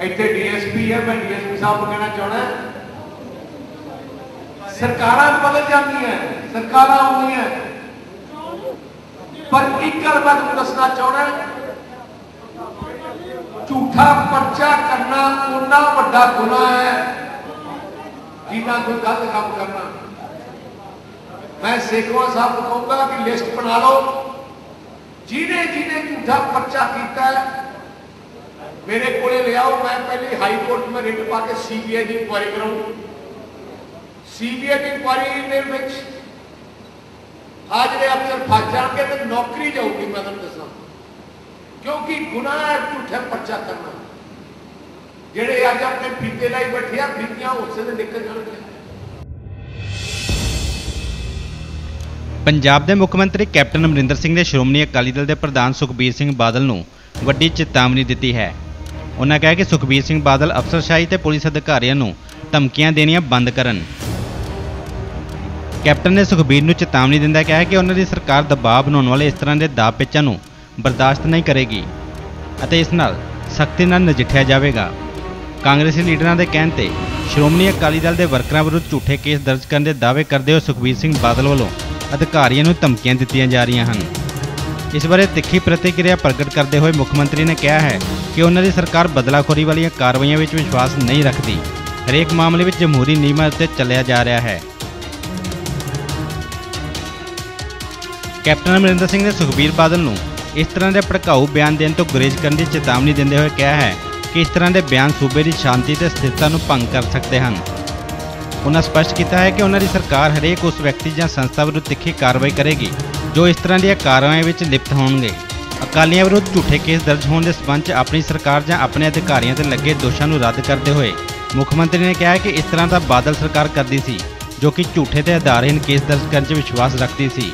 ਇੱਥੇ ਡੀਐਸਪੀ ਹੈ ਮੈਂ ਡੀਐਸਪੀ ਸਾਹਿਬ ਨੂੰ ਕਹਿਣਾ ਚਾਹਣਾ ਸਰਕਾਰਾਂ ਬਦਲ ਜਾਂਦੀਆਂ ਸਰਕਾਰਾਂ ਆਉਂਦੀਆਂ ਪਰ ਇੱਕ ਗੱਲ ਮੈਂ ਤੁਹਾਨੂੰ ਦੱਸਣਾ ਚਾਹਣਾ ਝੂਠਾ ਪਰਚਾ ਕਰਨਾ ਉਹਨਾਂ ਵੱਡਾ ਗੁਨਾਹ ਹੈ, ਜਿੰਨਾ ਕੋਈ ਗਲਤ ਕੰਮ ਕਰਨਾ। ਮੈਂ ਸੇਖਵਾ ਸਾਹਿਬ ਨੂੰ ਕਹੂੰਗਾ ਕਿ ਲਿਸਟ ਬਣਾ ਲਓ। ਜਿਹਨੇ ਜਿਹਨੇ ਝੂਠਾ ਪਰਚਾ ਕੀਤਾ ਹੈ ਮੇਰੇ ਕੋਲੇ ਲਿਆਓ ਮੈਂ ਪਹਿਲੀ ਹਾਈ ਕੋਰਟ ਮੈਂ ਰਿਟ ਪਾ ਕੇ ਸੀਬੀਆਈ ਦੀ ਇਨਕੁਆਇਰੀ ਕਰਾਉਂ ਸੀਬੀਆਈ ਦੀ ਇਨਕੁਆਇਰੀ ਦੇ ਵਿੱਚ ਆ ਜਿਹੜੇ ਅਫਸਰ ਫਸ ਜਾਣਗੇ ਤੇ ਨੌਕਰੀ ਜਾਊਗੀ, ਮੈਂ ਤੁਹਾਨੂੰ ਦੱਸਾਂ। ਕਿਉਂਕਿ ਗੁਨਾਹ ਹੈ, ਝੂਠਾ ਪਰਚਾ ਕਰਨਾ। ਜਿਹੜੇ ਅੱਜ ਆਪਣੇ ਫੀਤੇ ਲਈ ਬੈਠੇ ਆ ਫੀਤੀਆਂ ਉਸੇ ਦੇ ਨਿਕਲ ਜਾਣਗੇ ਪੰਜਾਬ ਦੇ ਮੁੱਖ ਮੰਤਰੀ ਕੈਪਟਨ ਅਮਰਿੰਦਰ ਸਿੰਘ ਨੇ ਸ਼੍ਰੋਮਣੀ ਅਕਾਲੀ ਦਲ ਦੇ ਪ੍ਰਧਾਨ ਸੁਖਬੀਰ ਸਿੰਘ ਬਾਦਲ ਨੂੰ ਵੱਡੀ ਚੇਤਾਵਨੀ ਦਿੱਤੀ ਹੈ। ਉਹਨਾਂ ਕਿਹਾ ਕਿ ਸੁਖਬੀਰ ਸਿੰਘ ਬਾਦਲ ਅਫਸਰਸ਼ਾਹੀ ਤੇ ਪੁਲਿਸ ਅਧਿਕਾਰੀਆਂ ਨੂੰ ਧਮਕੀਆਂ ਦੇਣੀਆਂ ਬੰਦ ਕਰਨ। ਕੈਪਟਨ ਨੇ ਸੁਖਬੀਰ ਨੂੰ ਚੇਤਾਵਨੀ ਦਿੰਦਾ ਕਿਹਾ ਕਿ ਉਹਨਾਂ ਦੀ ਸਰਕਾਰ ਦਬਾਅ ਬਣਾਉਣ ਵਾਲੇ ਇਸ ਤਰ੍ਹਾਂ ਦੇ ਦਾਅ ਪੇਚਾਂ ਨੂੰ ਬਰਦਾਸ਼ਤ ਨਹੀਂ ਕਰੇਗੀ ਅਤੇ ਇਸ ਨਾਲ ਸਖਤੀ ਨਾਲ ਨਜਿੱਠਿਆ ਜਾਵੇਗਾ। ਕਾਂਗਰਸੀ ਲੀਡਰਾਂ ਦੇ ਕਹਿਣ ਤੇ ਸ਼੍ਰੋਮਣੀ ਅਕਾਲੀ ਦਲ ਦੇ ਵਰਕਰਾਂ ਵਿਰੁੱਧ ਝੂਠੇ ਕੇਸ ਦਰਜ ਕਰਨ ਦੇ ਦਾਅਵੇ ਕਰਦੇ ਹੋਏ ਸੁਖਬੀਰ ਸਿੰਘ ਬਾਦਲ ਵੱਲੋਂ ਅਧਿਕਾਰੀਆਂ ਨੂੰ ਧਮਕੀਆਂ ਦਿੱਤੀਆਂ ਜਾ ਰਹੀਆਂ ਹਨ। ਇਸ ਬਾਰੇ ਤਿੱਖੀ ਪ੍ਰਤੀਕਿਰਿਆ ਪ੍ਰਗਟ ਕਰਦੇ ਹੋਏ ਮੁੱਖ ਮੰਤਰੀ ਨੇ ਕਿਹਾ ਹੈ ਕਿ ਉਹਨਾਂ ਦੀ ਸਰਕਾਰ ਬਦਲਾਖੋਰੀ ਵਾਲੀਆਂ ਕਾਰਵਾਈਆਂ ਵਿੱਚ ਵਿਸ਼ਵਾਸ ਨਹੀਂ ਰੱਖਦੀ। ਹਰੇਕ ਮਾਮਲੇ ਵਿੱਚ ਜਮਹੂਰੀ ਨਿਯਮਾਂ ਉੱਤੇ ਚੱਲਿਆ ਜਾ ਰਿਹਾ ਹੈ। ਕੈਪਟਨ ਅਮਰਿੰਦਰ ਸਿੰਘ ਨੇ ਸੁਖਬੀਰ ਬਾਦਲ ਨੂੰ ਇਸ ਤਰ੍ਹਾਂ ਦੇ ਭੜਕਾਊ ਬਿਆਨ ਦੇਣ ਤੋਂ ਗੁਰੇਜ਼ ਕਰਨ ਦੀ ਚੇਤਾਵਨੀ ਦਿੰਦੇ ਹੋਏ ਕਿਹਾ ਹੈ ਕਿ ਇਸ ਤਰ੍ਹਾਂ ਦੇ ਬਿਆਨ ਸੂਬੇ ਦੀ ਸ਼ਾਂਤੀ ਤੇ ਸਥਿਰਤਾ ਨੂੰ ਭੰਗ ਕਰ ਸਕਦੇ ਹਨ। ਉਹਨਾਂ ਸਪਸ਼ਟ ਕੀਤਾ ਹੈ ਕਿ ਉਹਨਾਂ ਦੀ ਸਰਕਾਰ ਹਰੇਕ ਉਸ ਵਿਅਕਤੀ ਜਾਂ ਸੰਸਥਾ ਵਿਰੁੱਧ ਤਿੱਖੀ ਕਾਰਵਾਈ ਕਰੇਗੀ। ਜੋ ਇਸ ਤਰ੍ਹਾਂ ਦੀਆਂ ਕਾਰਵਾਈਆਂ ਵਿੱਚ ਲਿਪਤ ਹੋਣਗੇ। ਅਕਾਲੀਆਂ ਵਿਰੁੱਧ ਝੂਠੇ ਕੇਸ ਦਰਜ ਹੋਣ ਦੇ ਸਬੰਧ 'ਚ ਆਪਣੀ ਸਰਕਾਰ ਜਾਂ ਆਪਣੇ ਅਧਿਕਾਰੀਆਂ ਤੇ ਲੱਗੇ ਦੋਸ਼ਾਂ ਨੂੰ ਰੱਦ ਕਰਦੇ ਹੋਏ ਮੁੱਖ ਮੰਤਰੀ ਨੇ ਕਿਹਾ ਕਿ ਇਸ ਤਰ੍ਹਾਂ ਦਾ ਬਾਦਲ ਸਰਕਾਰ ਕਰਦੀ ਸੀ, ਜੋ ਕਿ ਝੂਠੇ ਤੇ ਆਧਾਰਹੀਣ ਕੇਸ ਦਰਜ ਕਰਨ 'ਚ ਵਿਸ਼ਵਾਸ ਰੱਖਦੀ ਸੀ।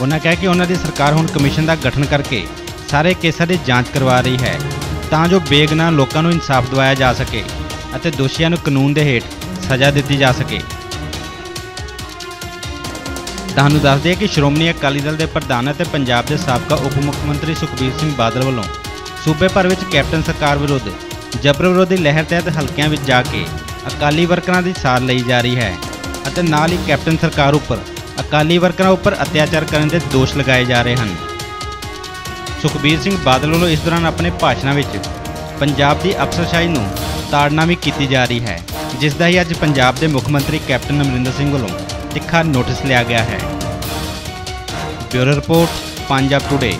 ਉਹਨਾਂ ਕਿਹਾ ਕਿ ਉਹਨਾਂ ਦੀ ਸਰਕਾਰ ਹੁਣ ਕਮਿਸ਼ਨ ਦਾ ਗਠਨ ਕਰਕੇ ਸਾਰੇ ਕੇਸਾਂ ਦੀ ਜਾਂਚ ਕਰਵਾ ਰਹੀ ਹੈ, ਤਾਂ ਜੋ ਬੇਗਨਾਹ ਲੋਕਾਂ ਨੂੰ ਇਨਸਾਫ ਦਿਵਾਇਆ ਜਾ ਸਕੇ ਅਤੇ ਦੋਸ਼ੀਆਂ ਨੂੰ ਕਾਨੂੰਨ ਦੇ ਹੇਠ ਸਜ਼ਾ ਦਿੱਤੀ ਜਾ ਸਕੇ। ਤੁਹਾਨੂੰ ਦੱਸ ਦਈਏ ਕਿ ਸ਼੍ਰੋਮਣੀ ਅਕਾਲੀ ਦਲ ਦੇ ਪ੍ਰਧਾਨ ਅਤੇ ਪੰਜਾਬ ਦੇ ਸਾਬਕਾ ਉਪ ਮੁੱਖ ਮੰਤਰੀ ਸੁਖਬੀਰ ਸਿੰਘ ਬਾਦਲ ਵੱਲੋਂ ਸੂਬੇ ਭਰ ਵਿੱਚ ਕੈਪਟਨ ਸਰਕਾਰ ਵਿਰੁੱਧ ਜਬਰ ਵਿਰੋਧੀ ਲਹਿਰ ਤਹਿਤ ਹਲਕਿਆਂ ਵਿੱਚ ਜਾ ਕੇ ਅਕਾਲੀ ਵਰਕਰਾਂ ਦੀ ਸਾਰ ਲਈ ਜਾ ਰਹੀ ਹੈ ਅਤੇ ਨਾਲ ਹੀ ਕੈਪਟਨ ਸਰਕਾਰ ਉੱਪਰ ਅਕਾਲੀ ਵਰਕਰਾਂ ਉੱਪਰ ਅਤਿਆਚਾਰ ਕਰਨ ਦੇ ਦੋਸ਼ ਲਗਾਏ ਜਾ ਰਹੇ ਹਨ। ਸੁਖਬੀਰ ਸਿੰਘ ਬਾਦਲ ਵੱਲੋਂ ਇਸ ਦੌਰਾਨ ਆਪਣੇ ਭਾਸ਼ਣਾਂ ਵਿੱਚ ਪੰਜਾਬ ਦੀ ਅਫਸਰਸ਼ਾਹੀ ਨੂੰ ਤਾੜਨਾ ਵੀ ਕੀਤੀ ਜਾ ਰਹੀ ਹੈ, ਜਿਸ ਦਾ ਹੀ ਅੱਜ ਪੰਜਾਬ ਦੇ ਮੁੱਖ ਮੰਤਰੀ ਕੈਪਟਨ ਅਮਰਿੰਦਰ ਸਿੰਘ ਵੱਲੋਂ ਤਿੱਖਾ ਨੋਟਿਸ ਲਿਆ ਗਿਆ ਹੈ। Bureau report Punjab today